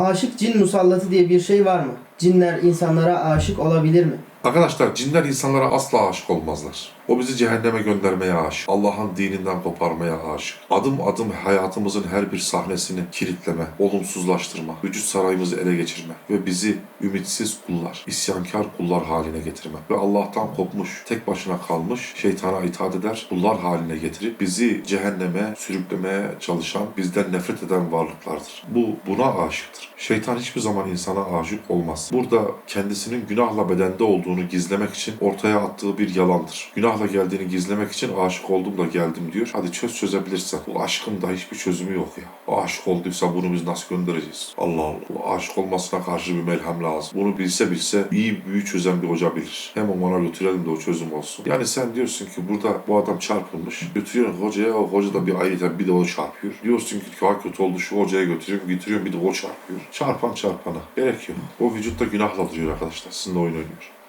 Aşık cin musallatı diye bir şey var mı? Cinler insanlara aşık olabilir mi? Arkadaşlar cinler insanlara asla aşık olmazlar. O bizi cehenneme göndermeye aşık. Allah'ın dininden koparmaya aşık. Adım adım hayatımızın her bir sahnesini kilitleme, olumsuzlaştırma, vücut sarayımızı ele geçirme ve bizi ümitsiz kullar, isyankar kullar haline getirme ve Allah'tan kopmuş, tek başına kalmış, şeytana itaat eder kullar haline getirip bizi cehenneme sürüklemeye çalışan, bizden nefret eden varlıklardır. Bu buna aşıktır. Şeytan hiçbir zaman insana aşık olmaz. Burada kendisinin günahla bedende olduğunu gizlemek için ortaya attığı bir yalandır. Günahla geldiğini gizlemek için aşık oldum da geldim diyor. Hadi çöz çözebilirsen. Bu aşkın da hiçbir çözümü yok ya. Aşık olduysa bunu biz nasıl göndereceğiz? Allah Allah. Bu aşık olmasına karşı bir melhem lazım. Bunu bilse bilse iyi büyü çözen bir hoca bilir. Hemen ona götürelim de o çözüm olsun. Yani sen diyorsun ki burada bu adam çarpılmış. Götürüyorsun hocaya o hoca da bir ayrıca bir de o çarpıyor. Diyorsun ki daha kötü oldu şu hocaya götürüyorum getiriyorum bir de o çarpıyor. Çarpan çarpana. Gerek yok. O vücutta günahla duruyor arkadaşlar. Sizinle oyun oynuyor.